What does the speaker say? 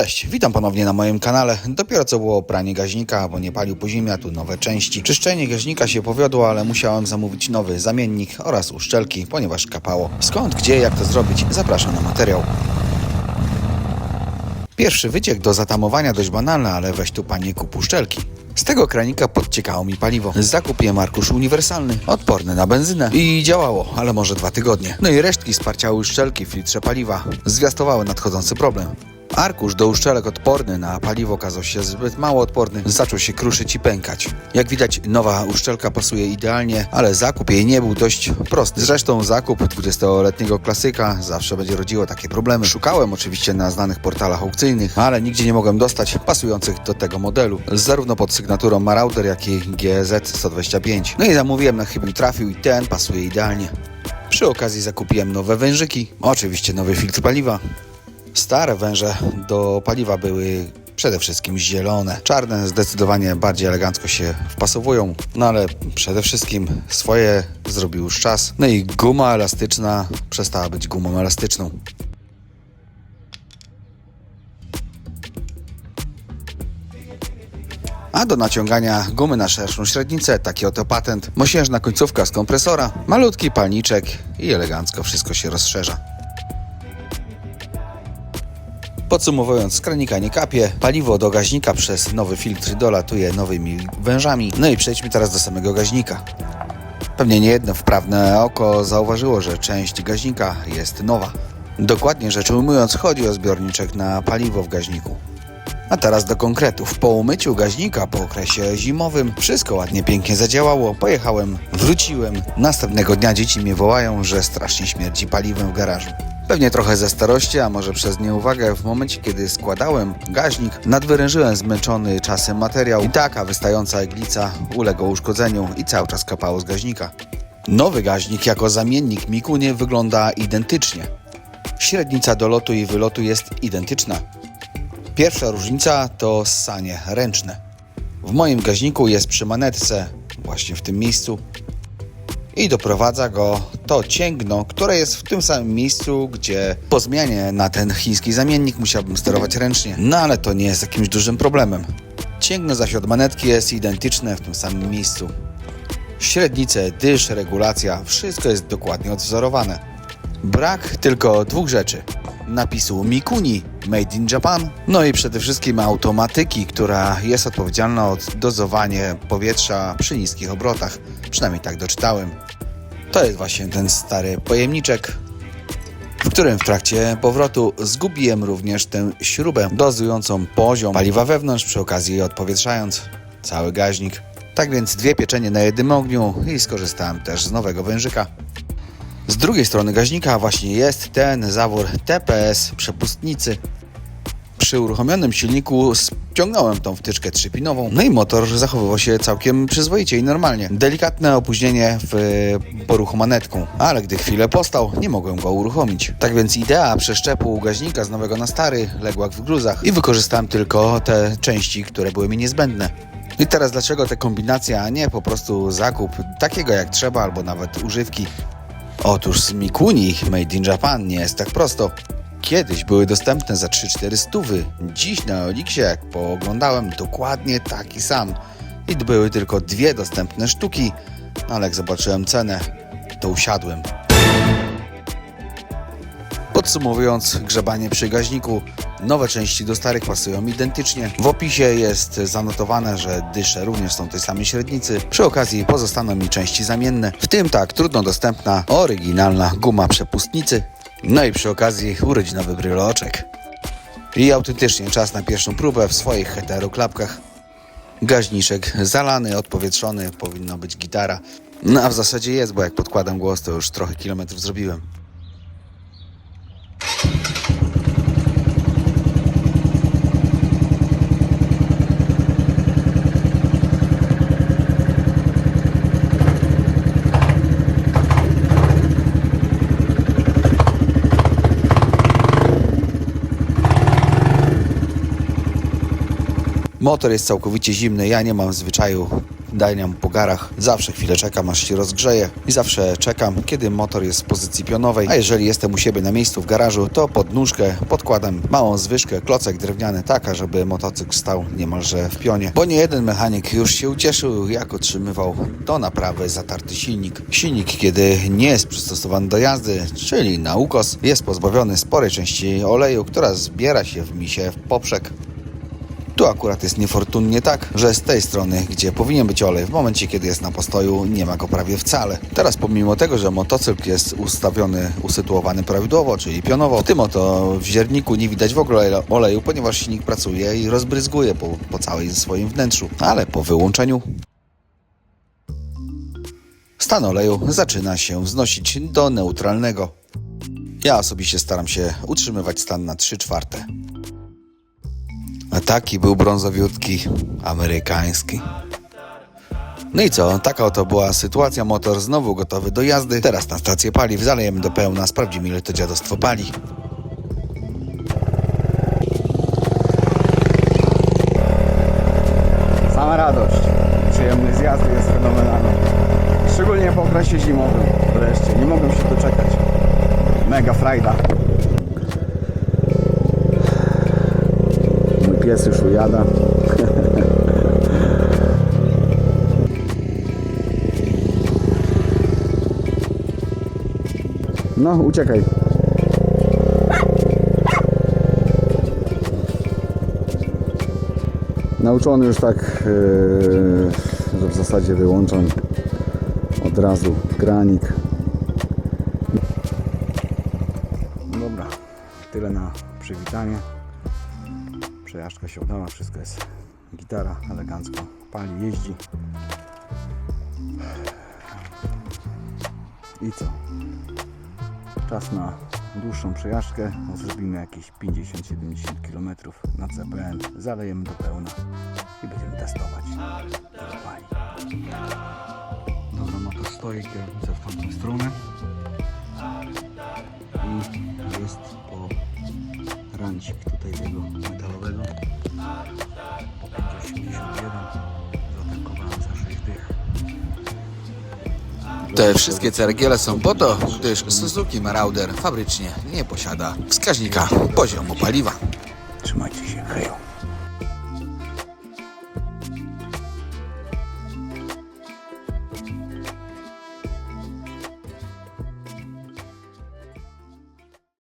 Cześć, witam ponownie na moim kanale. Dopiero co było pranie gaźnika, bo nie palił po zimie, tu nowe części. Czyszczenie gaźnika się powiodło, ale musiałem zamówić nowy zamiennik oraz uszczelki, ponieważ kapało. Skąd, gdzie, jak to zrobić? Zapraszam na materiał. Pierwszy wyciek do zatamowania dość banalny, ale weź tu panie kup uszczelki. Z tego kranika podciekało mi paliwo. Zakupiłem arkusz uniwersalny, odporny na benzynę i działało, ale może dwa tygodnie. No i resztki sparciały uszczelki w filtrze paliwa. Zwiastowały nadchodzący problem. Arkusz do uszczelek odporny na paliwo okazał się zbyt mało odporny, zaczął się kruszyć i pękać. Jak widać, nowa uszczelka pasuje idealnie, ale zakup jej nie był dość prosty. Zresztą zakup 20-letniego klasyka zawsze będzie rodziło takie problemy. Szukałem oczywiście na znanych portalach aukcyjnych, ale nigdzie nie mogłem dostać pasujących do tego modelu, zarówno pod sygnaturą Marauder, jak i GZ 125. No i zamówiłem na chybił trafił i ten pasuje idealnie. Przy okazji zakupiłem nowe wężyki, oczywiście nowy filtr paliwa, Stare węże do paliwa były przede wszystkim zielone. Czarne zdecydowanie bardziej elegancko się wpasowują, no ale przede wszystkim swoje zrobił już czas. No i guma elastyczna przestała być gumą elastyczną. A do naciągania gumy na szerszą średnicę taki oto patent. Mosiężna końcówka z kompresora, malutki palniczek i elegancko wszystko się rozszerza. Podsumowując, kranika nie kapie, paliwo do gaźnika przez nowy filtr dolatuje nowymi wężami. No i przejdźmy teraz do samego gaźnika. Pewnie niejedno wprawne oko zauważyło, że część gaźnika jest nowa. Dokładnie rzecz ujmując, chodzi o zbiorniczek na paliwo w gaźniku. A teraz do konkretów. Po umyciu gaźnika po okresie zimowym wszystko ładnie, pięknie zadziałało. Pojechałem, wróciłem. Następnego dnia dzieci mnie wołają, że strasznie śmierdzi paliwem w garażu. Pewnie trochę ze starości, a może przez nieuwagę, w momencie kiedy składałem gaźnik, nadwyrężyłem zmęczony czasem materiał i taka wystająca iglica uległa uszkodzeniu i cały czas kapało z gaźnika. Nowy gaźnik jako zamiennik Mikunie wygląda identycznie. Średnica dolotu i wylotu jest identyczna. Pierwsza różnica to ssanie ręczne. W moim gaźniku jest przy manetce, właśnie w tym miejscu, i doprowadza go to cięgno, które jest w tym samym miejscu, gdzie po zmianie na ten chiński zamiennik musiałbym sterować ręcznie. No ale to nie jest jakimś dużym problemem. Cięgno zaś od manetki jest identyczne w tym samym miejscu. Średnice, dysz, regulacja, wszystko jest dokładnie odwzorowane. Brak tylko dwóch rzeczy. Napisu Mikuni Made in Japan, no i przede wszystkim automatyki, która jest odpowiedzialna od dozowanie powietrza przy niskich obrotach. Przynajmniej tak doczytałem. To jest właśnie ten stary pojemniczek, w którym w trakcie powrotu zgubiłem również tę śrubę dozującą poziom paliwa wewnątrz, przy okazji odpowietrzając cały gaźnik. Tak więc dwie pieczenie na jednym ogniu i skorzystałem też z nowego wężyka. Z drugiej strony gaźnika właśnie jest ten zawór TPS przepustnicy. Przy uruchomionym silniku ściągnąłem tą wtyczkę trzypinową, no i motor zachowywał się całkiem przyzwoicie i normalnie. Delikatne opóźnienie w poruchu manetką, ale gdy chwilę postał, nie mogłem go uruchomić. Tak więc idea przeszczepu gaźnika z nowego na stary legła w gruzach i wykorzystałem tylko te części, które były mi niezbędne. I teraz dlaczego te kombinacje, a nie po prostu zakup takiego jak trzeba, albo nawet używki Otóż z Mikuni Made in Japan nie jest tak prosto. Kiedyś były dostępne za 3-4 stówy. Dziś na Oliksie, jak pooglądałem, dokładnie taki sam. I były tylko dwie dostępne sztuki, ale jak zobaczyłem cenę, to usiadłem. Podsumowując, grzebanie przy gaźniku, nowe części do starych pasują identycznie. W opisie jest zanotowane, że dysze również są tej samej średnicy. Przy okazji pozostaną mi części zamienne, w tym tak trudno dostępna, oryginalna guma przepustnicy. No i przy okazji urodzinowy bryloczek. I autentycznie czas na pierwszą próbę w swoich heteroklapkach. Gaźniczek zalany, odpowietrzony, powinno być gitara. No a w zasadzie jest, bo jak podkładam głos, to już trochę kilometrów zrobiłem. Motor jest całkowicie zimny, ja nie mam zwyczaju dajniam po garach. Zawsze chwilę czekam, aż się rozgrzeje i zawsze czekam, kiedy motor jest w pozycji pionowej, a jeżeli jestem u siebie na miejscu w garażu, to pod nóżkę podkładam małą zwyżkę, klocek drewniany, taka, żeby motocykl stał niemalże w pionie. Bo nie jeden mechanik już się ucieszył, jak otrzymywał do naprawy zatarty silnik. Silnik, kiedy nie jest przystosowany do jazdy, czyli na ukos, jest pozbawiony sporej części oleju, która zbiera się w misie w poprzek. Tu akurat jest niefortunnie tak, że z tej strony, gdzie powinien być olej, w momencie kiedy jest na postoju, nie ma go prawie wcale. Teraz pomimo tego, że motocykl jest ustawiony, usytuowany prawidłowo, czyli pionowo, w tym oto w zierniku nie widać w ogóle oleju, ponieważ silnik pracuje i rozbryzguje po, po całym swoim wnętrzu. Ale po wyłączeniu stan oleju zaczyna się wznosić do neutralnego. Ja osobiście staram się utrzymywać stan na 3 czwarte. A taki był brązowiutki, amerykański. No i co, taka oto była sytuacja, motor znowu gotowy do jazdy. Teraz na stację paliw zalejemy do pełna, sprawdzimy ile to dziadostwo pali. Sama radość. Przyjemny zjazd jest fenomenalny. Szczególnie po okresie zimowym. Wreszcie, nie mogę się doczekać. Mega frajda. Pies już ujada. No, uciekaj. Nauczony już tak, że w zasadzie wyłączam od razu granik. Dobra, tyle na przywitanie. Przejażdżka się udała, wszystko jest gitara, elegancko pali, jeździ. I co? Czas na dłuższą przejażdżkę. Zrobimy jakieś 50-70 km na CPN. Zalejemy do pełna i będziemy testować. Dobra, motor stoi, kierownica w tamtą stronę. I jest po rancik tutaj tego metalowego. 581 zatankowałem za 6 dych. Te wszystkie cergiele są po to, gdyż Suzuki Marauder fabrycznie nie posiada wskaźnika poziomu paliwa. Trzymajcie się, hejo.